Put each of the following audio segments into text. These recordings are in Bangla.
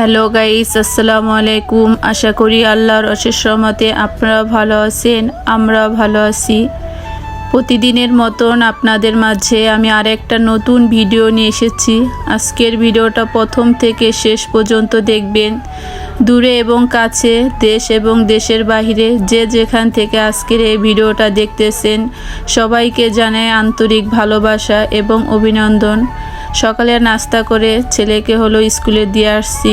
হ্যালো গাইস, আসসালামু আলাইকুম। আশা করি আল্লাহর অশেষ রহমতে আপনারা ভালো আছেন, আমরা ভালো আছি। প্রতিদিনের মতন আপনাদের মাঝে আমি আরেকটা নতুন ভিডিও নিয়ে এসেছি। আজকের ভিডিওটা প্রথম থেকে শেষ পর্যন্ত দেখবেন। দূরে এবং কাছে, দেশ এবং দেশের বাইরে যে যেখান থেকে আজকের এই ভিডিওটা দেখতেছেন, সবাইকে জানাই আন্তরিক ভালোবাসা এবং অভিনন্দন। সকালে নাস্তা করে ছেলেকে হলো স্কুলে দিয়ে আসছি।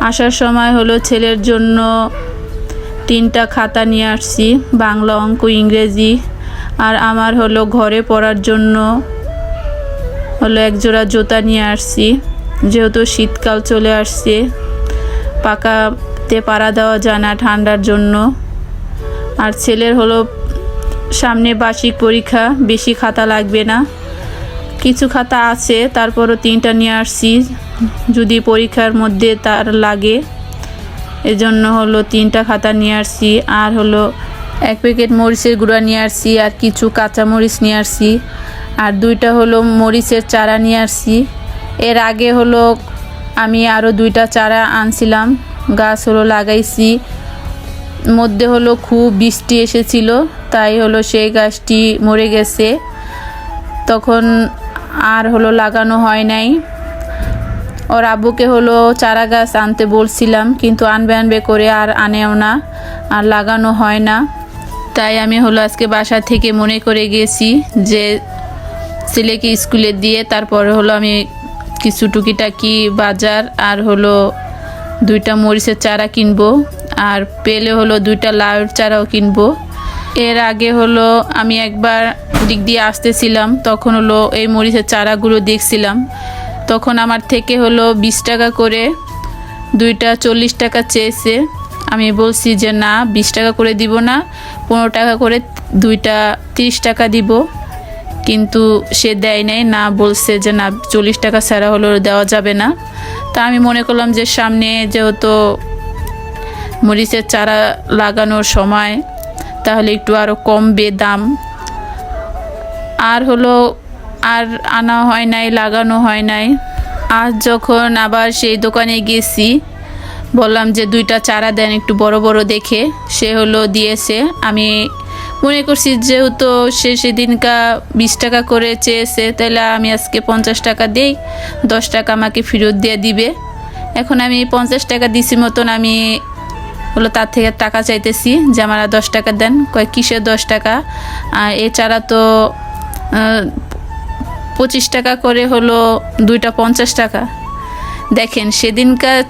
আসার সময় হলো ছেলের জন্য তিনটা খাতা নিয়ে আসছি, বাংলা অঙ্ক, ইংরেজি, আর আমার হলো ঘরে পড়ার জন্য হলো এক জোড়া জুতা নিয়ে আসছি। যেহেতু শীতকাল চলে আসছে, পাকাতে পাড়া দেওয়া যায় না ঠান্ডার জন্য। আর ছেলের হলো সামনে বার্ষিক পরীক্ষা, বেশি খাতা লাগবে না। কিছু খাতা আছে, তারপরও তিনটা নিয়ে আসছি। যদি পরীক্ষার মধ্যে তার লাগে, এজন্য হলো তিনটা খাতা নিয়ে আসছি। আর হলো এক প্যাকেট মরিচের গুঁড়া নিয়ে আসছি, আর কিছু কাঁচা মরিচ নিয়ে আসছি। আর দুইটা হলো মরিচের চারা নিয়ে আসছি। এর আগে হলো আমি আরও দুইটা চারা আনছিলাম, গাছ হলো লাগাইছি। মধ্যে হলো খুব বৃষ্টি এসেছিল, তাই হলো সেই গাছটি মরে গেছে। তখন আর হলো লাগানো হয় নাই। ওর আব্বুকে হলো চারা গাছ আনতে বলছিলাম, কিন্তু আনবে আনবে করে আর আনেও না, আর লাগানো হয় না। তাই আমি হলো আজকে বাসা থেকে মনে করে গেছি যে ছেলেকে স্কুলে দিয়ে তারপরে হলো আমি কিছু টুকিটাকি বাজার আর হলো দুইটা মরিচের চারা কিনবো, আর পেলে হলো দুইটা লাউয়ের চারাও কিনবো। এর আগে হলো আমি একবার দিক দিয়ে আসতেছিলাম, তখন হলো এই মরিচের চারাগুলো দেখছিলাম। তখন আমার থেকে হলো বিশ টাকা করে, দুইটা চল্লিশ টাকা চেয়েছে। আমি বলছি যে, না, বিশ টাকা করে দিব না, পনেরো টাকা করে দুইটা তিরিশ টাকা দিব। কিন্তু সে দেয় নাই, না বলছে যে, না, চল্লিশ টাকা ছাড়া হলো দেওয়া যাবে না। তা আমি মনে করলাম যে, সামনে যেহেতু মরিচের চারা লাগানোর সময়, তাহলে একটু আরও কমবে দাম। আর হলো আর আনা হয় নাই, লাগানো হয় নাই। আজ যখন আবার সেই দোকানে গেছি, বললাম যে দুইটা চারা দেন একটু বড় বড় দেখে। সে হলো দিয়েছে। আমি মনে করছি যেহেতু সে সেদিনকা বিশ টাকা করে চেয়েছে, তাহলে আমি আজকে পঞ্চাশ টাকা দেই, দশ টাকা আমাকে ফেরত দিয়ে দিবে। এখন আমি পঞ্চাশ টাকা দিছি মতন আমি হলো তার থেকে টাকা চাইতেছি যে আমার দশ টাকা দেন। কয়, কিসের দশ টাকা? আর এ চারা তো পঁচিশ টাকা করে হলো দুইটা পঞ্চাশ টাকা। দেখেন সেদিনকার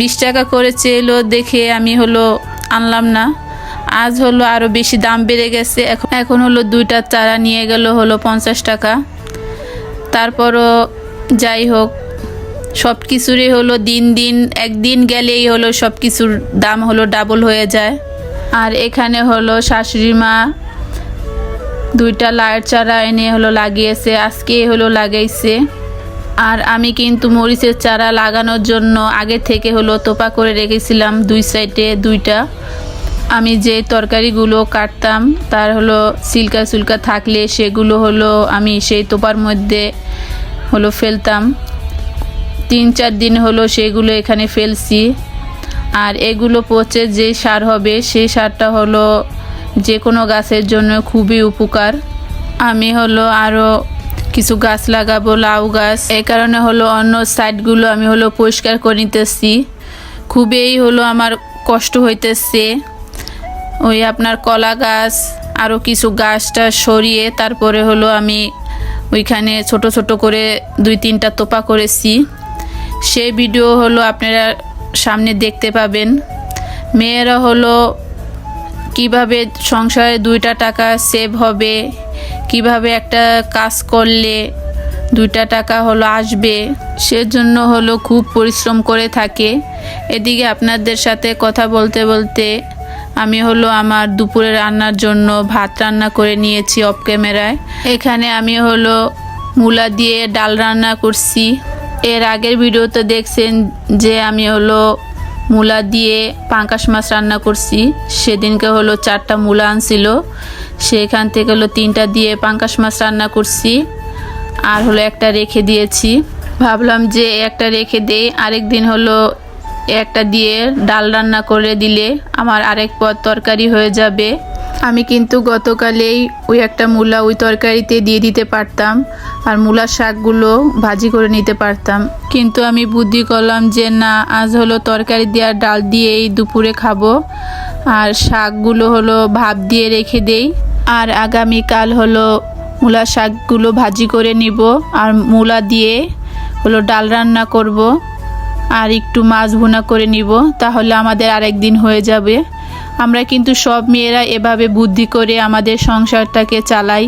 বিশ টাকা করে চেয়েলো দেখে আমি হলো আনলাম না। আজ হলো আরও বেশি দাম বেড়ে গেছে। এখন এখন হলো দুইটা চারা নিয়ে গেল হলো পঞ্চাশ টাকা। তারপরও যাই হোক, সব কিছুরই হলো দিন দিন, একদিন গেলেই হলো সব কিছুর দাম হলো ডাবল হয়ে যায়। আর এখানে হলো শাশুড়ি মা দুইটা লাইট চারা এনে হলো লাগিয়েছে, আজকে হলো লাগাইছে। আর আমি কিন্তু মরিচের চারা লাগানোর জন্য আগে থেকে হলো তোপা করে রেখেছিলাম দুই সাইডে দুইটা। আমি যে তরকারিগুলো কাটতাম, তার হলো সিল্কা সুলকা থাকলে সেগুলো হলো আমি সেই তোপার মধ্যে হলো ফেলতাম। তিন চার দিন হলো সেগুলো এখানে ফেলছি। আর এগুলো পচে যে সার হবে সেই সারটা হলো যে কোনো গাছের জন্য খুবই উপকার। আমি হলো আরও কিছু গাছ লাগাবো, লাউ গাছ। এই কারণে হলো অন্য সাইডগুলো আমি হলো পরিষ্কার করে নিতেছি। খুবই হলো আমার কষ্ট হইতেছে। ওই আপনার কলা গাছ আরও কিছু গাছটা সরিয়ে তারপরে হলো আমি ওইখানে ছোট ছোট করে দুই তিনটা তোপা করেছি। সেই ভিডিও হলো আপনারা সামনে দেখতে পাবেন। মেয়েরা হলো কীভাবে সংসারে দুইটা টাকা সেভ হবে, কীভাবে একটা কাজ করলে দুইটা টাকা হলো আসবে, সেজন্য হলো খুব পরিশ্রম করে থাকে। এদিকে আপনাদের সাথে কথা বলতে বলতে আমি হলো আমার দুপুরে রান্নার জন্য ভাত রান্না করে নিয়েছি অফ ক্যামেরায় এখানে আমি হলো মূলা দিয়ে ডাল রান্না করছি। এর আগের ভিডিওতে দেখছেন যে আমি হলো মূলা দিয়ে পাঙ্কাশ মাছ রান্না করছি। সেদিনকে হলো চারটা মূলা আনছিল। সেখান থেকে হলো তিনটা দিয়ে পাঙ্কাশ মাছ রান্না করছি। আর হলো একটা রেখে দিয়েছি। ভাবলাম যে একটা রেখে দেই, আরেক দিন হলো একটা দিয়ে ডাল রান্না করে দিলে আমার আরেক পদ তরকারি হয়ে যাবে। আমি কিন্তু গতকালেই ওই একটা মূলা ওই তরকারিতে দিয়ে দিতে পারতাম আর মূলার শাকগুলো ভাজি করে নিতে পারতাম। কিন্তু আমি বুদ্ধি করলাম যে, না, আজ হলো তরকারি দেওয়ার ডাল দিয়েই দুপুরে খাব। আর শাকগুলো হলো ভাপ দিয়ে রেখে দেই। আর আগামীকাল হলো মূলা শাকগুলো ভাজি করে নিব আর মূলা দিয়ে হলো ডাল রান্না করব। আর একটু মাছ ভুনা করে নিব, তাহলে আমাদের আরেক দিন হয়ে যাবে। আমরা কিন্তু সব মেয়েরা এভাবে বুদ্ধি করে আমাদের সংসারটাকে চালাই।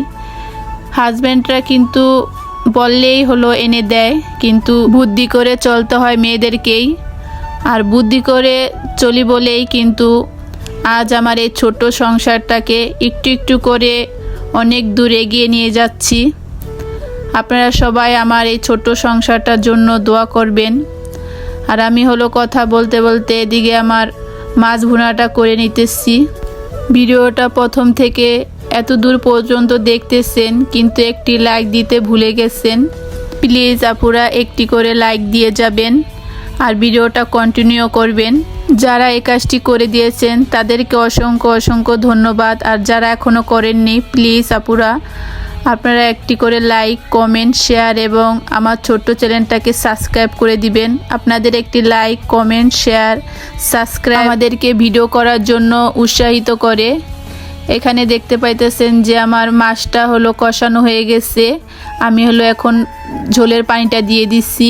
হাজব্যান্ডরা কিন্তু বললেই হলো এনে দেয়, কিন্তু বুদ্ধি করে চলতে হয় মেয়েদেরকেই। আর বুদ্ধি করে চলি বলেই কিন্তু আজ আমার এই ছোট সংসারটাকে একটু একটু করে অনেক দূর এগিয়ে নিয়ে যাচ্ছি। আপনারা সবাই আমার এই ছোট সংসারটার জন্য দোয়া করবেন। আর আমি হলো কথা বলতে বলতে এদিকে আমার মাছ ভুনাটা করে নিতেছি। ভিডিওটা প্রথম থেকে এত দূর পর্যন্ত দেখতেছেন, কিন্তু একটি লাইক দিতে ভুলে গেছেন। প্লিজ আপুরা একটি করে লাইক দিয়ে যাবেন আর ভিডিওটা কন্টিনিউ করবেন। যারা এই কাজটি করে দিয়েছেন, তাদেরকে অসংখ্য অসংখ্য ধন্যবাদ। আর যারা এখনও করেননি, প্লিজ আপুরা আপনারা একটি করে লাইক কমেন্ট শেয়ার এবং আমার ছোট্ট চ্যানেলটাকে সাবস্ক্রাইব করে দিবেন। আপনাদের একটি লাইক কমেন্ট শেয়ার সাবস্ক্রাইব আমাদেরকে ভিডিও করার জন্য উৎসাহিত করে। এখানে দেখতে পাইতেছেন যে আমার মাছটা হলো কষানো হয়ে গেছে। আমি হলো এখন ঝোলের পানিটা দিয়ে দিচ্ছি।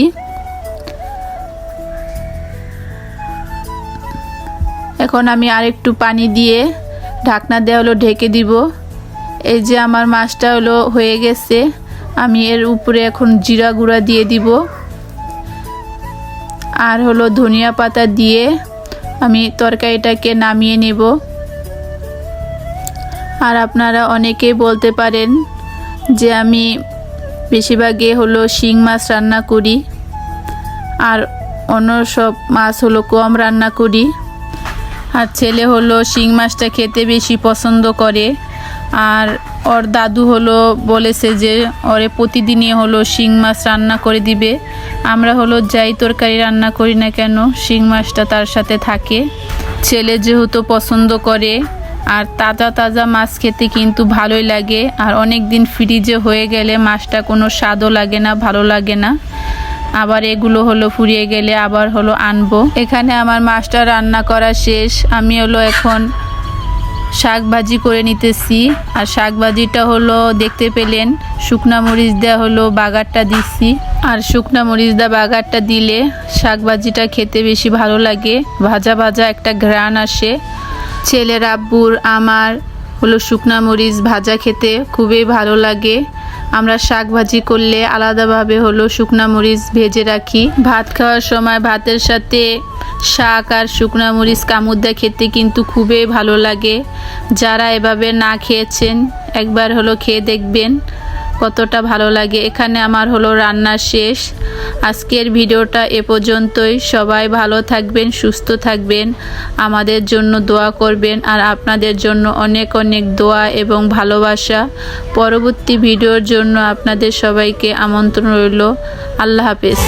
এখন আমি আরেকটু পানি দিয়ে ঢাকনা দেওয়া হলো ঢেকে দিব। এই যে আমার মাছটা হলো হয়ে গেছে। আমি এর উপরে এখন জিরা গুঁড়া দিয়ে দিব। আর হলো ধনিয়া পাতা দিয়ে আমি তরকারিটাকে নামিয়ে নেব। আর আপনারা অনেকেই বলতে পারেন যে আমি বেশিরভাগই হলো শিং মাছ রান্না করি। আর অন্য সব মাছ হলো কম রান্না করি। আর ছেলে হলো শিং মাছটা খেতে বেশি পছন্দ করে। আর ওর দাদু হলো বলেছে যে ওরে প্রতিদিনই হলো শিং মাছ রান্না করে দিবে। আমরা হলো যাই তরকারি রান্না করি না কেন, শিং মাছটা তার সাথে থাকে। ছেলে যেহেতু পছন্দ করে, আর তাজা তাজা মাছ খেতে কিন্তু ভালোই লাগে। আর অনেক দিন ফ্রিজে হয়ে গেলে মাছটা কোনো স্বাদও লাগে না, ভালো লাগে না। আবার এগুলো হলো ফুরিয়ে গেলে আবার হলো আনব। এখানে আমার মাছটা রান্না করা শেষ। আমি হলো এখন শাক ভাজি করে নিতেছি। আর শাক ভাজিটা হলো, দেখতে পেলেন, শুকনা মরিচ দেওয়া হলো, বাগারটা দিচ্ছি আর শুকনা মরিচ দা বাগারটা দিলে শাক ভাজিটা খেতে বেশি ভালো লাগে। ভাজা ভাজা একটা ঘ্রাণ আসে। ছেলের আব্বুর, আমার হলো শুকনা মরিচ ভাজা খেতে খুবই ভালো লাগে। আমরা শাক ভাজি করলে আলাদাভাবে হলো শুকনা মরিচ ভেজে রাখি। ভাত খাওয়ার সময় ভাতের সাথে শাক আর শুকনো মরিচ কামুদ্দা খেতে কিন্তু খুবই ভালো লাগে। যারা এভাবে না খেয়েছেন, একবার হলো খেয়ে দেখবেন কতটা ভালো লাগে। এখানে আমার হলো রান্না শেষ। আজকের ভিডিওটা এ পর্যন্তই। সবাই ভালো থাকবেন, সুস্থ থাকবেন, আমাদের জন্য দোয়া করবেন আর আপনাদের জন্য অনেক অনেক দোয়া এবং ভালোবাসা। পরবর্তী ভিডিওর জন্য আপনাদের সবাইকে আমন্ত্রণ রইল। আল্লাহ হাফেজ।